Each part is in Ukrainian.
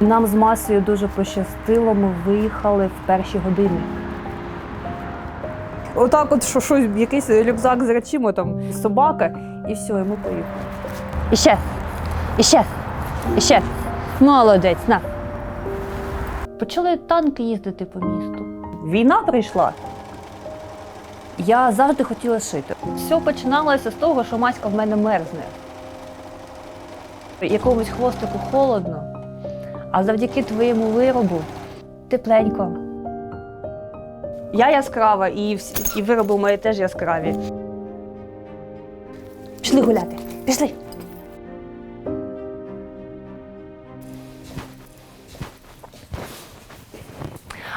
Нам з масою дуже пощастило, ми виїхали в перші години. Отак, от що щось, якийсь рюкзак з речима, там собака, і все, і ми поїхали. Іще, іще, іще. Молодець, на. Почали танки їздити по місту. Війна прийшла. Я завжди хотіла шити. Все починалося з того, що Маська в мене мерзне. Якомусь хвостику холодно, а завдяки твоєму виробу тепленько. Я яскрава, і, всі, і вироби мої теж яскраві. Пішли гуляти. Пішли.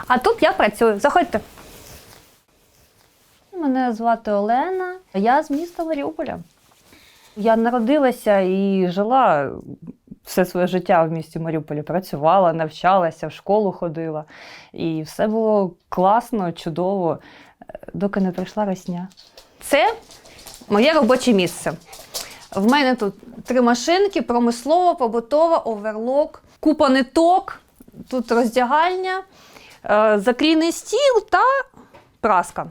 А тут я працюю. Заходьте. Мене звати Олена. Я з міста Маріуполя. Я народилася і жила все своє життя в місті Маріуполі. Працювала, навчалася, в школу ходила. І все було класно, чудово, е, доки не прийшла росня. Це моє робоче місце. В мене тут три машинки: промислова, побутова, оверлок, купа ниток, тут роздягальня, е, заклійний стіл та праска.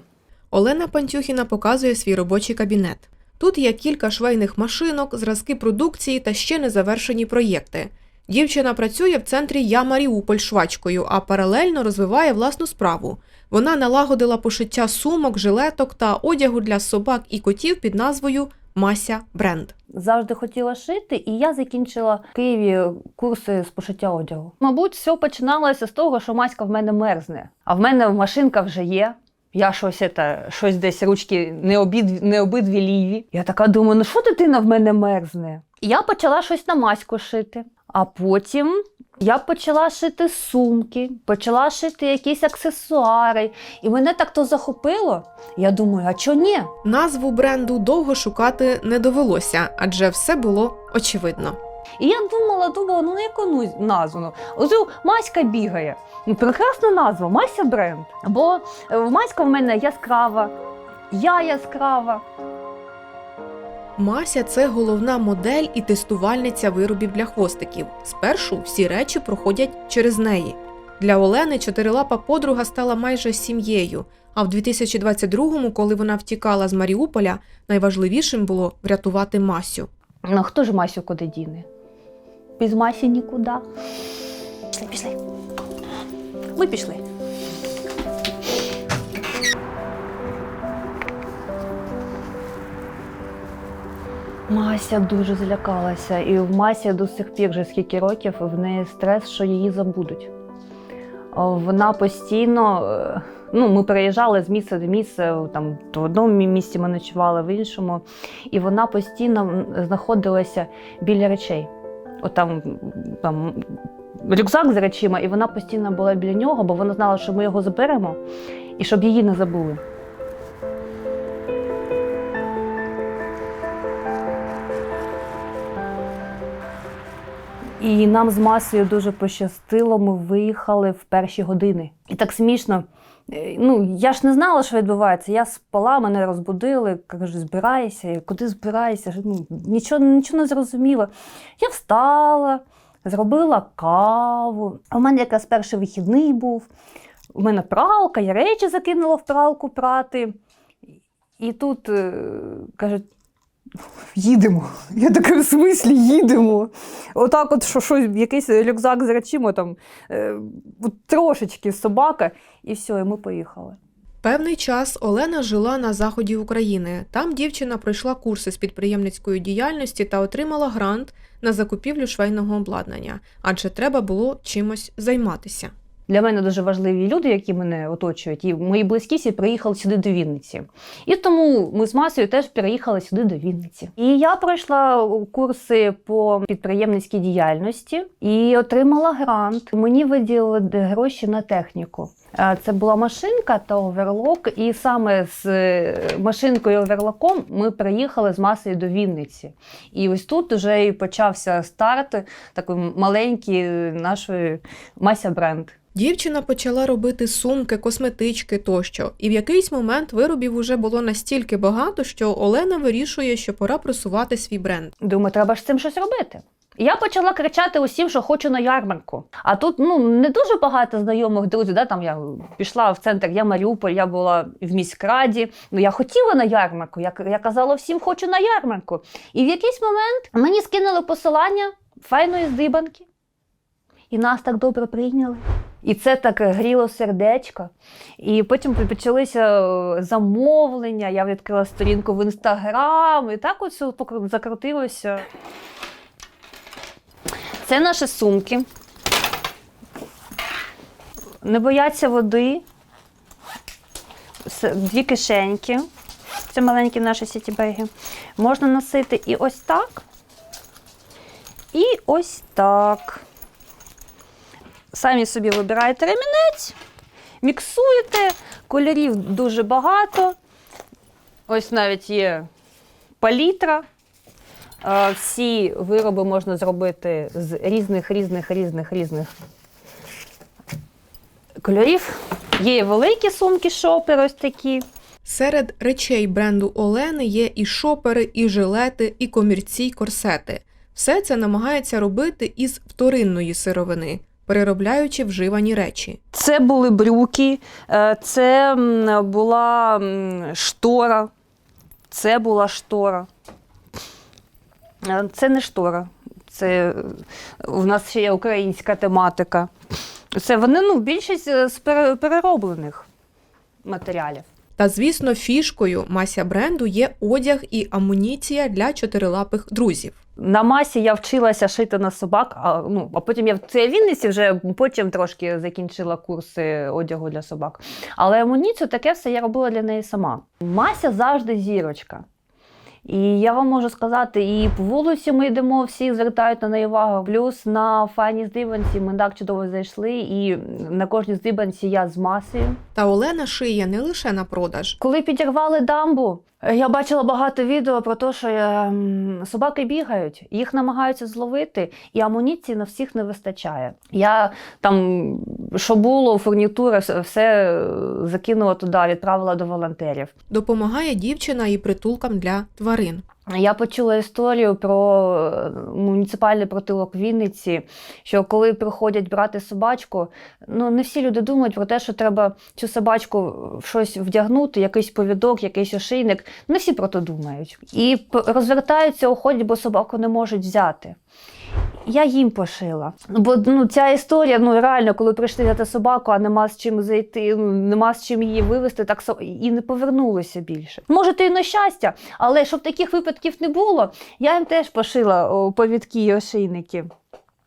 Олена Пантюхіна показує свій робочий кабінет. Тут є кілька швейних машинок, зразки продукції та ще незавершені проєкти. Дівчина працює в центрі Я Маріуполь швачкою, а паралельно розвиває власну справу. Вона налагодила пошиття сумок, жилеток та одягу для собак і котів під назвою Мася Бренд. завжди хотіла шити, і я закінчила в Києві курси з пошиття одягу. Мабуть, все починалося з того, що Маська в мене мерзне, а в мене машинка вже є. Я щось, это, щось десь ручки не, обід, не обидві ліві. Я така думаю, ну що дитина в мене мерзне? І я почала щось на маську шити. А потім я почала шити сумки, почала шити якісь аксесуари. І мене так то захопило. Я думаю, а чого ні? Назву бренду довго шукати не довелося, адже все було очевидно. І я думала, думала, ну на яку назву? Ну, Оцю Маська бігає. Ну, прекрасна назва, Мася бренд. Бо е, Маська в мене яскрава, я яскрава. Мася це головна модель і тестувальниця виробів для хвостиків. Спершу всі речі проходять через неї. Для Олени чотирилапа подруга стала майже сім'єю. А в 2022-му, коли вона втікала з Маріуполя, найважливішим було врятувати Масю. Ну хто ж Масю куди діне? Без Масі нікуди. Пішли, пішли. Ми пішли. Мася дуже злякалася, і в Масі до сих пір вже скільки років в неї стрес, що її забудуть. Вона постійно, е, ну, ми переїжджали з місця до місця, там в одному місці ми ночували, в іншому, і вона постійно знаходилася біля речей. От там, там рюкзак з речима, і вона постійно була біля нього, бо вона знала, що ми його заберемо, і щоб її не забули. І нам з масою дуже пощастило. Ми виїхали в перші години. І так смішно. Е, Ну, я ж не знала, що відбувається. Я спала, мене розбудили, кажуть, збирайся, куди збирайся? Ну, нічого, нічого не зрозуміла. Я встала, зробила каву. У мене якраз перший вихідний був. У мене пралка, я речі закинула в пралку прати. І тут е, кажуть, їдемо. Я така, в смислі їдемо. Отак, от що щось, якийсь рюкзак з речима, там е, трошечки собака, і все, і ми поїхали. Певний час Олена жила на заході України. Там дівчина пройшла курси з підприємницької діяльності та отримала грант на закупівлю швейного обладнання, адже треба було чимось займатися. Для мене дуже важливі люди, які мене оточують, і мої близькі всі приїхали сюди до Вінниці. І тому ми з масою теж переїхали сюди до Вінниці. І я пройшла курси по підприємницькій діяльності і отримала грант. Мені виділили гроші на техніку. Е, Це була машинка та оверлок, і саме з е, машинкою і оверлоком ми приїхали з масою до Вінниці. І ось тут вже і почався старт такої маленької нашої Мася бренд. Дівчина почала робити сумки, косметички тощо, і в якийсь момент виробів уже було настільки багато, що Олена вирішує, що пора просувати свій бренд. Думаю, треба ж з цим щось робити. Я почала кричати усім, що хочу на ярмарку. А тут ну не дуже багато знайомих друзів. Да? Там я пішла в центр, я Маріуполь, я була в міськраді. Ну я хотіла на ярмарку. Я, я казала всім, хочу на ярмарку. І в якийсь момент мені скинули посилання файної здибанки. І нас так добре прийняли. І це так гріло сердечко. І потім почалися е, замовлення. Я відкрила сторінку в інстаграм, і так ось закрутилося. Це наші сумки. Не бояться води. Дві кишеньки. Це маленькі наші сітібеги. Можна носити і ось так. І ось так. Самі собі вибираєте ремінець, міксуєте, кольорів дуже багато. Ось навіть є палітра. Е, Всі вироби можна зробити з різних, різних, різних, різних кольорів. Є великі сумки шопер, ось такі. Серед речей бренду Олени є і шопери, і жилети, і комірці, й корсети. Все це намагається робити із вторинної сировини, переробляючи вживані речі. Це були брюки, е, це була штора. Це була штора. Е, Це не штора. Це е, у нас ще є українська тематика. Це вони ну, більшість з перероблених матеріалів. Та, звісно, фішкою мася бренду є одяг і амуніція для чотирилапих друзів. На масі я вчилася шити на собак, а, ну, а потім я в цій Вінниці вже потім трошки закінчила курси одягу для собак. Але амуніцію таке все я робила для неї сама. Мася завжди зірочка. І я вам можу сказати, і по вулиці ми йдемо, всі звертають на неї увагу. Плюс на файні здибанці ми так чудово зайшли, і на кожній здибанці я з масою. Та Олена шиє не лише на продаж. Коли підірвали дамбу, я бачила багато відео про те, що е, собаки бігають, їх намагаються зловити, і амуніції на всіх не вистачає. Я там, що було, фурнітура, все, все е, закинула туди, відправила до волонтерів. Допомагає дівчина і притулкам для тварин. Я почула історію про е, муніципальний протилок Вінниці, що коли приходять брати собачку, ну не всі люди думають про те, що треба цю собачку в щось вдягнути, якийсь повідок, якийсь ошейник. Не всі про це думають. І розвертаються, уходять, бо собаку не можуть взяти. Я їм пошила. Бо ну, ця історія, ну реально, коли прийшли взяти собаку, а нема з чим зайти, ну, нема з чим її вивезти, так і не повернулися більше. Може, то й на щастя, але щоб таких випадків не було, я їм теж пошила повідки і ошейники.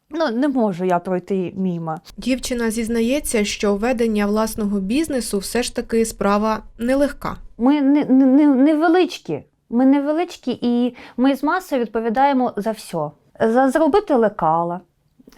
Ну, не можу я пройти мімо. Дівчина зізнається, що ведення власного бізнесу все ж таки справа нелегка. Ми не, не, не, невеличкі. Ми невеличкі, і ми з масою відповідаємо за все. За зробити лекала,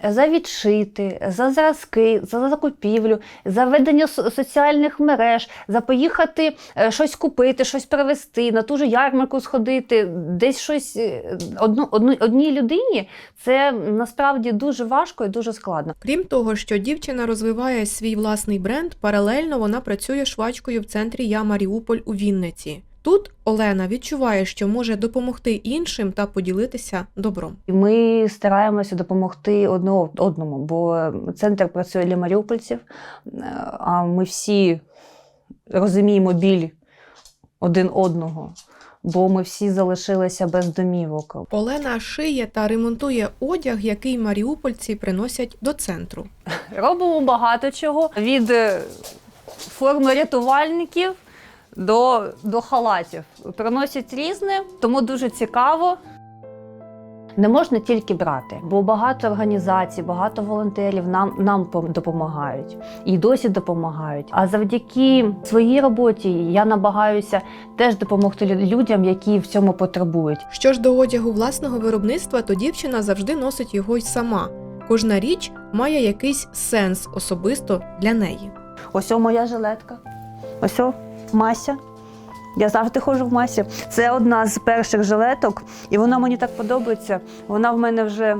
за відшити, за зразки, за закупівлю, за ведення соціальних мереж, за поїхати е, щось купити, щось привезти, на ту же ярмарку сходити, десь щось е, одну, одну, одній людині. Це насправді дуже важко і дуже складно. Крім того, що дівчина розвиває свій власний бренд, паралельно вона працює швачкою в центрі Я Маріуполь у Вінниці. Тут Олена відчуває, що може допомогти іншим та поділитися добром. Ми стараємося допомогти одне одному, бо центр працює для маріупольців, е, а ми всі розуміємо біль один одного, бо ми всі залишилися без домівок. Олена шиє та ремонтує одяг, який маріупольці приносять до центру. Робимо багато чого від е, форми рятувальників до, до халатів. Приносять різне, тому дуже цікаво. Не можна тільки брати, бо багато організацій, багато волонтерів нам, нам пом- допомагають і досі допомагають. А завдяки своїй роботі я намагаюся теж допомогти людям, які в цьому потребують. Що ж до одягу власного виробництва, то дівчина завжди носить його й сама. Кожна річ має якийсь сенс особисто для неї. Ось о моя жилетка. Ось о, Мася. Я завжди ходжу в масі. Це одна з перших жилеток, і вона мені так подобається. Вона в мене вже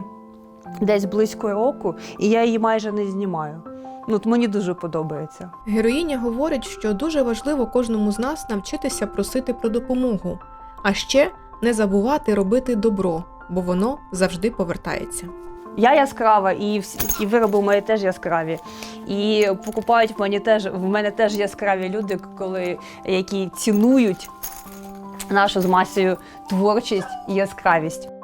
десь близько року, і я її майже не знімаю. Ну, мені дуже подобається. Героїня говорить, що дуже важливо кожному з нас навчитися просити про допомогу, а ще не забувати робити добро, бо воно завжди повертається. Я яскрава, і, всі, і вироби мої теж яскраві. І покупають в мене теж в мене теж яскраві люди, коли які цінують нашу з масою творчість і яскравість.